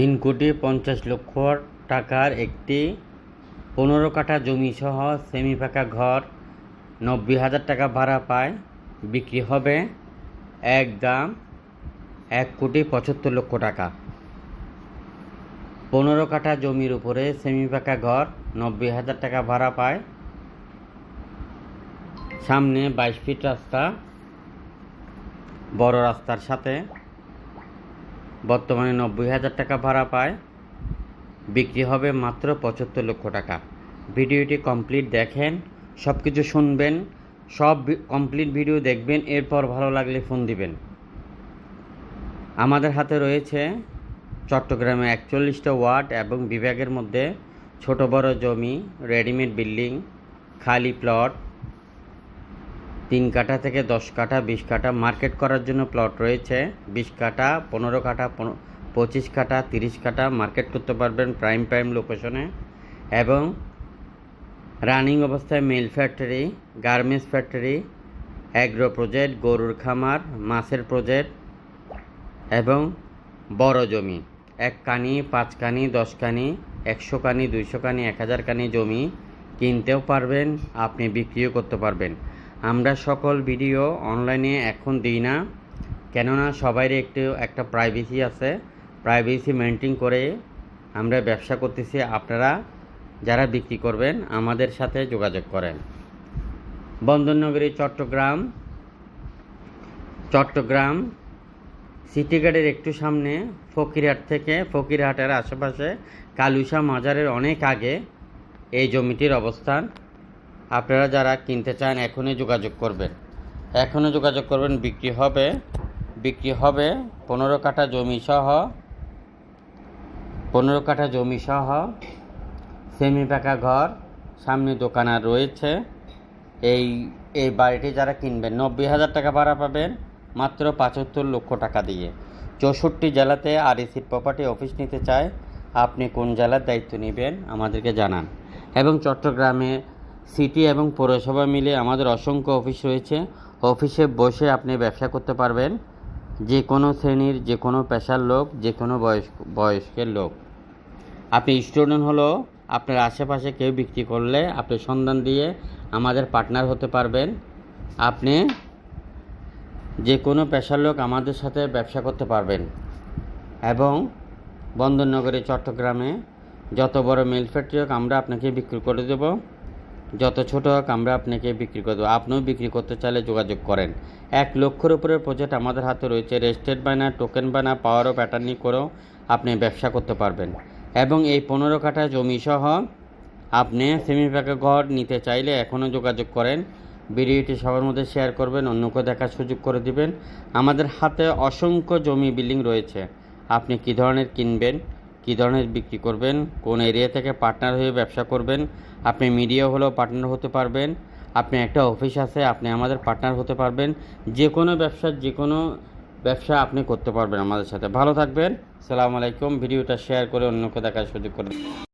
তিন কোটি পঞ্চাশ লক্ষ টাকার একটি পনেরো কাঠা জমি সহ সেমি পাকা ঘর নব্বই হাজার টাকা ভাড়া পায়। বিক্রি হবে এক দাম এক কোটি পঁচাত্তর লক্ষ টাকা। পনেরো কাঠা জমির উপরে সেমি পাকা ঘর নব্বই হাজার টাকা ভাড়া পায়। সামনে বাইশ ফিট রাস্তা, বড় রাস্তার সাথে বর্তমানে নব্বই হাজার টাকা ভাড়া পায়। বিক্রি হবে মাত্র পঁচাত্তর লক্ষ টাকা। ভিডিওটি কমপ্লিট দেখেন সব কিছু শুনবেন, সব কমপ্লিট ভিডিও দেখবেন, এরপর ভালো লাগলে ফোন দিবেন। আমাদের হাতে রয়েছে চট্টগ্রামে একচল্লিশটা ওয়ার্ড এবং বিভাগের মধ্যে ছোট বড় জমি, রেডিমেড বিল্ডিং, খালি প্লট তিন কাঠা থেকে দশ কাঠা, বিশ কাঠা মার্কেট করার জন্য প্লট রয়েছে। বিশ কাঠা, পনেরো কাঠা পঁচিশ কাঠা, তিরিশ কাঠা মার্কেট করতে পারবেন প্রাইম প্রাইম লোকেশনে এবং রানিং অবস্থায় mill factory garments factory agro project গরুর খামার, মাছের প্রজেক্ট এবং বড় জমি। এক কানি, পাঁচ কানি, দশ কানি, একশো কানি, দুইশো কানি, এক হাজার কানি জমি কিনতেও পারবেন, আপনি বিক্রিও করতে পারবেন। আমরা সকল ভিডিও অনলাইনে এখন দিই না, কেননা সবারই একটু একটা প্রাইভেসি আছে। প্রাইভেসি মেনটেন করে আমরা ব্যবসা করতেছি। আপনারা যারা বিক্রি করবেন, আমাদের সাথে যোগাযোগ করেন। বন্দরনগরী, চট্টগ্রাম চট্টগ্রাম সিটি গেটের একটু সামনে, ফকিরহাট থেকে ফকিরহাটের আশেপাশে কালুসা মাজারের অনেক আগে এই জমিটির অবস্থান। আপনারা যারা কিনতে চান, এখনই যোগাযোগ করবেন। এখনই যোগাযোগ করবেন, বিক্রি হবে বিক্রি হবে পনেরো কাঠা জমি সহ, পনেরো কাঠা জমি সহ, সেমি পাকা ঘর, সামনে দোকান আর রয়েছে। এই এই বাড়িটি যারা কিনবেন, নব্বই হাজার টাকা ভাড়া পাবেন, মাত্র পঁচাত্তর লক্ষ টাকা দিয়ে। চৌষট্টি জেলাতে আর এসির প্রপার্টি অফিস নিতে চায়, আপনি কোন জেলার দায়িত্ব নেবেন আমাদেরকে জানান। এবং চট্টগ্রামে সিটি এবং পৌরসভা মিলে আমাদের অসংখ্য অফিস রয়েছে। অফিসে বসে আপনি ব্যবসা করতে পারবেন। যে কোনো শ্রেণির যে কোনো পেশার লোক যে কোনো বয়স, বয়স্কের লোক। আপনি স্টুডেন্ট হলো, আপনার আশেপাশে কেউ বিক্রি করলে আপনি সন্ধান দিয়ে আমাদের পার্টনার হতে পারবেন। আপনি যে কোনো পেশার লোক আমাদের সাথে ব্যবসা করতে পারবেন। এবং বন্দরনগরী, চট্টগ্রামে যত বড় মিল ফ্যাক্টরি হোক, আমরা আপনাকে বিক্রি করে দেব। যত ছোট হোক, আমরা আপনাকে বিক্রি করে দেবো আপনিও বিক্রি করতে চাইলে যোগাযোগ করেন। এক লক্ষের উপরে প্রজেক্ট আমাদের হাতে রয়েছে। রেজিস্টেড বানা টোকেন বানা পাওয়ার ও প্যাটার্নি করেও আপনি ব্যবসা করতে পারবেন। এবং এই পনেরো কাঠা জমি সহ আপনি সেমি প্যাকা ঘর নিতে চাইলে এখনও যোগাযোগ করেন। ভিডিওটি সবার মধ্যে শেয়ার করবেন, অন্যকে দেখার সুযোগ করে দিবেন। আমাদের হাতে অসংখ্য জমি বিল্ডিং রয়েছে। আপনি কী ধরনের কিনবেন? কী ধরনের বিক্রি করবেন? কোন এরিয়া থেকে পার্টনার হয়ে ব্যবসা করবেন? আপনি মিডিয়া হলেও পার্টনার হতে পারবেন। আপনি একটা অফিস আছে, আপনি আমাদের পার্টনার হতে পারবেন। যে কোনো ব্যবসার, যে কোনো ব্যবসা আপনি করতে পারবেন আমাদের সাথে। ভালো থাকবেন। সালাম আলাইকুম। ভিডিওটা শেয়ার করে অন্যকে দেখার সুযোগ করে দিন।